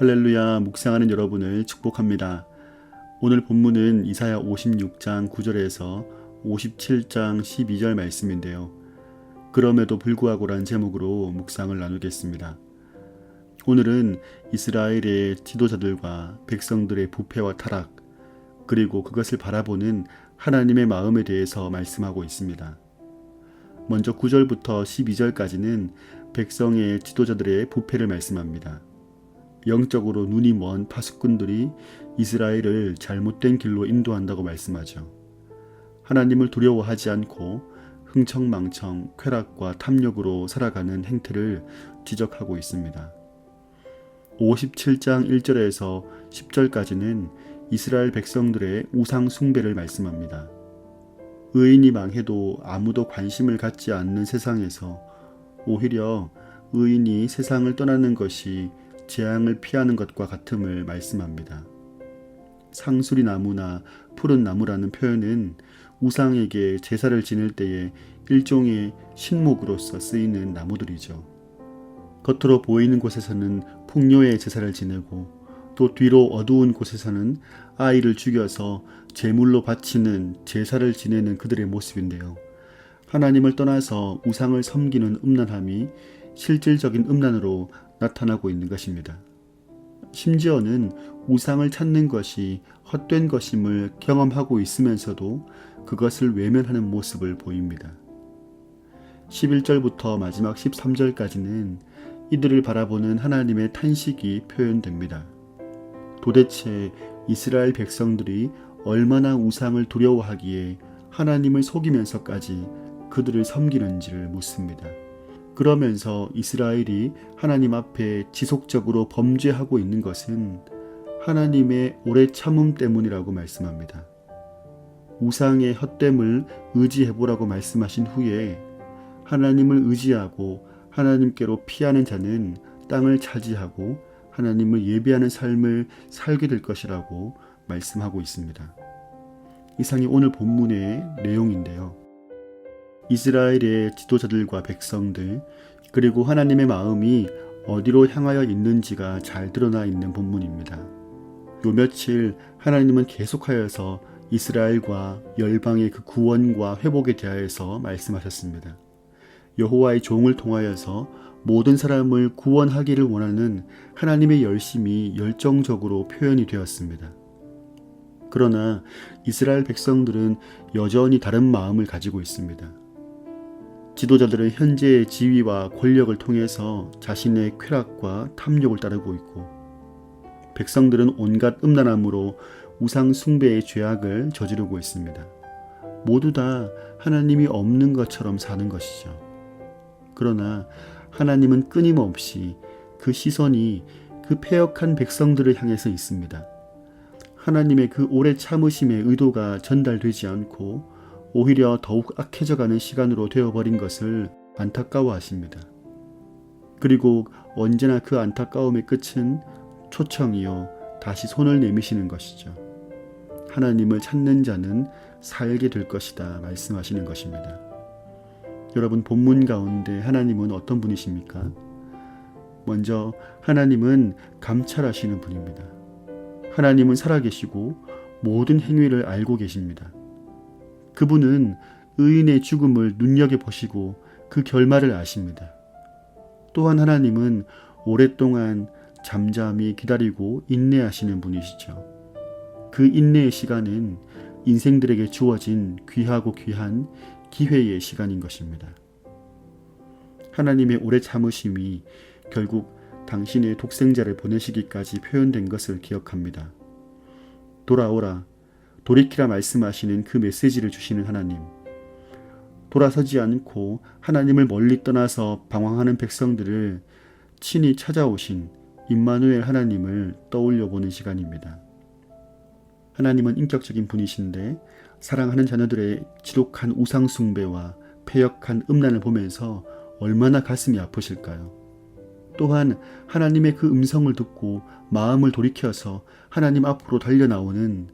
할렐루야 묵상하는 여러분을 축복합니다. 오늘 본문은 이사야 56장 9절에서 57장 12절 말씀인데요. 그럼에도 불구하고란 제목으로 묵상을 나누겠습니다. 오늘은 이스라엘의 지도자들과 백성들의 부패와 타락, 그리고 그것을 바라보는 하나님의 마음에 대해서 말씀하고 있습니다. 먼저 9절부터 12절까지는 백성의 지도자들의 부패를 말씀합니다. 영적으로 눈이 먼 파수꾼들이 이스라엘을 잘못된 길로 인도한다고 말씀하죠. 하나님을 두려워하지 않고 흥청망청 쾌락과 탐욕으로 살아가는 행태를 지적하고 있습니다. 57장 1절에서 10절까지는 이스라엘 백성들의 우상 숭배를 말씀합니다. 의인이 망해도 아무도 관심을 갖지 않는 세상에서 오히려 의인이 세상을 떠나는 것이 재앙을 피하는 것과 같음을 말씀합니다. 상수리 나무나 푸른 나무라는 표현은 우상에게 제사를 지낼 때에 일종의 신목으로서 쓰이는 나무들이죠. 겉으로 보이는 곳에서는 풍요의 제사를 지내고 또 뒤로 어두운 곳에서는 아이를 죽여서 제물로 바치는 제사를 지내는 그들의 모습인데요. 하나님을 떠나서 우상을 섬기는 음란함이 실질적인 음란으로 나타나고 있는 것입니다. 심지어는 우상을 찾는 것이 헛된 것임을 경험하고 있으면서도 그것을 외면하는 모습을 보입니다. 11절부터 마지막 13절까지는 이들을 바라보는 하나님의 탄식이 표현됩니다. 도대체 이스라엘 백성들이 얼마나 우상을 두려워하기에 하나님을 속이면서까지 그들을 섬기는지를 묻습니다. 그러면서 이스라엘이 하나님 앞에 지속적으로 범죄하고 있는 것은 하나님의 오래 참음 때문이라고 말씀합니다. 우상의 헛됨을 의지해보라고 말씀하신 후에 하나님을 의지하고 하나님께로 피하는 자는 땅을 차지하고 하나님을 예배하는 삶을 살게 될 것이라고 말씀하고 있습니다. 이상이 오늘 본문의 내용인데요. 이스라엘의 지도자들과 백성들, 그리고 하나님의 마음이 어디로 향하여 있는지가 잘 드러나 있는 본문입니다. 요 며칠 하나님은 계속하여서 이스라엘과 열방의 그 구원과 회복에 대하여서 말씀하셨습니다. 여호와의 종을 통하여서 모든 사람을 구원하기를 원하는 하나님의 열심이 열정적으로 표현이 되었습니다. 그러나 이스라엘 백성들은 여전히 다른 마음을 가지고 있습니다. 지도자들은 현재의 지위와 권력을 통해서 자신의 쾌락과 탐욕을 따르고 있고 백성들은 온갖 음란함으로 우상 숭배의 죄악을 저지르고 있습니다. 모두 다 하나님이 없는 것처럼 사는 것이죠. 그러나 하나님은 끊임없이 그 시선이 그 패역한 백성들을 향해서 있습니다. 하나님의 그 오래 참으심의 의도가 전달되지 않고 오히려 더욱 악해져가는 시간으로 되어버린 것을 안타까워 하십니다. 그리고 언제나 그 안타까움의 끝은 초청이요. 다시 손을 내미시는 것이죠. 하나님을 찾는 자는 살게 될 것이다. 말씀하시는 것입니다. 여러분, 본문 가운데 하나님은 어떤 분이십니까? 먼저, 하나님은 감찰하시는 분입니다. 하나님은 살아계시고 모든 행위를 알고 계십니다. 그분은 의인의 죽음을 눈여겨보시고 그 결말을 아십니다. 또한 하나님은 오랫동안 잠잠히 기다리고 인내하시는 분이시죠. 그 인내의 시간은 인생들에게 주어진 귀하고 귀한 기회의 시간인 것입니다. 하나님의 오래 참으심이 결국 당신의 독생자를 보내시기까지 표현된 것을 기억합니다. 돌아오라, 돌이키라 말씀하시는 그 메시지를 주시는 하나님. 돌아서지 않고 하나님을 멀리 떠나서 방황하는 백성들을 친히 찾아오신 임마누엘 하나님을 떠올려 보는 시간입니다. 하나님은 인격적인 분이신데 사랑하는 자녀들의 지독한 우상 숭배와 폐역한 음란을 보면서 얼마나 가슴이 아프실까요? 또한 하나님의 그 음성을 듣고 마음을 돌이켜서 하나님 앞으로 달려 나오는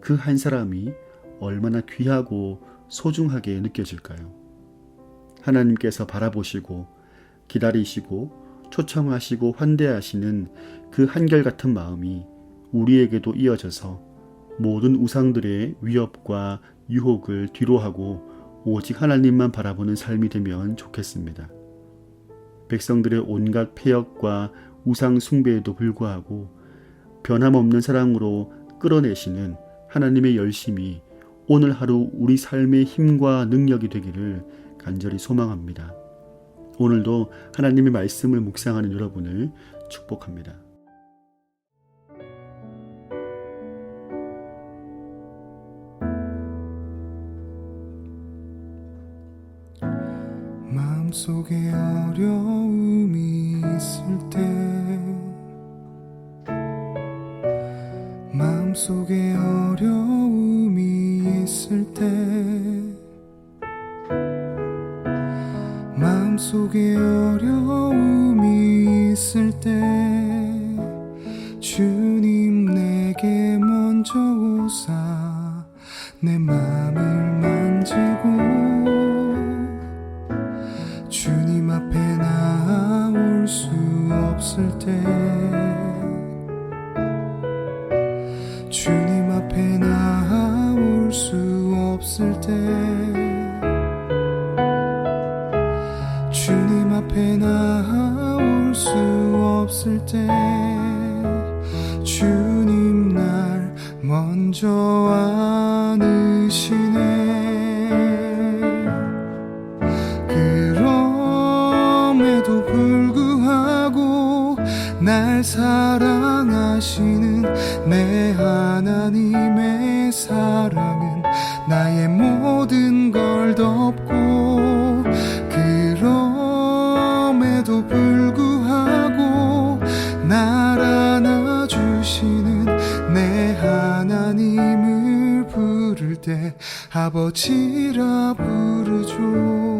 그 한 사람이 얼마나 귀하고 소중하게 느껴질까요? 하나님께서 바라보시고 기다리시고 초청하시고 환대하시는 그 한결같은 마음이 우리에게도 이어져서 모든 우상들의 위협과 유혹을 뒤로하고 오직 하나님만 바라보는 삶이 되면 좋겠습니다. 백성들의 온갖 폐역과 우상 숭배에도 불구하고 변함없는 사랑으로 끌어내시는 하나님의 열심이 오늘 하루 우리 삶의 힘과 능력이 되기를 간절히 소망합니다. 오늘도 하나님의 말씀을 묵상하는 여러분을 축복합니다. 마음속에 어려움이 있을 때 마음속에 속에 어려움이 있을 때 주님 내게 먼저 오사 내 마음을 만지고 주님 앞에 나올 수 없을 때 없을 때 주님 날 먼저 안으시네. 그럼에도 불구하고 날 사랑하시는 내 하나님의 사랑은 나의 모든 걸 덮고 하나님을 부를 때 아버지라 부르죠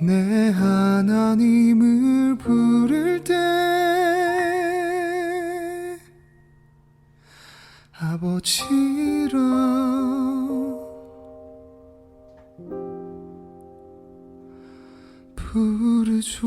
내 하나님을 부를 때 아버지라 부르죠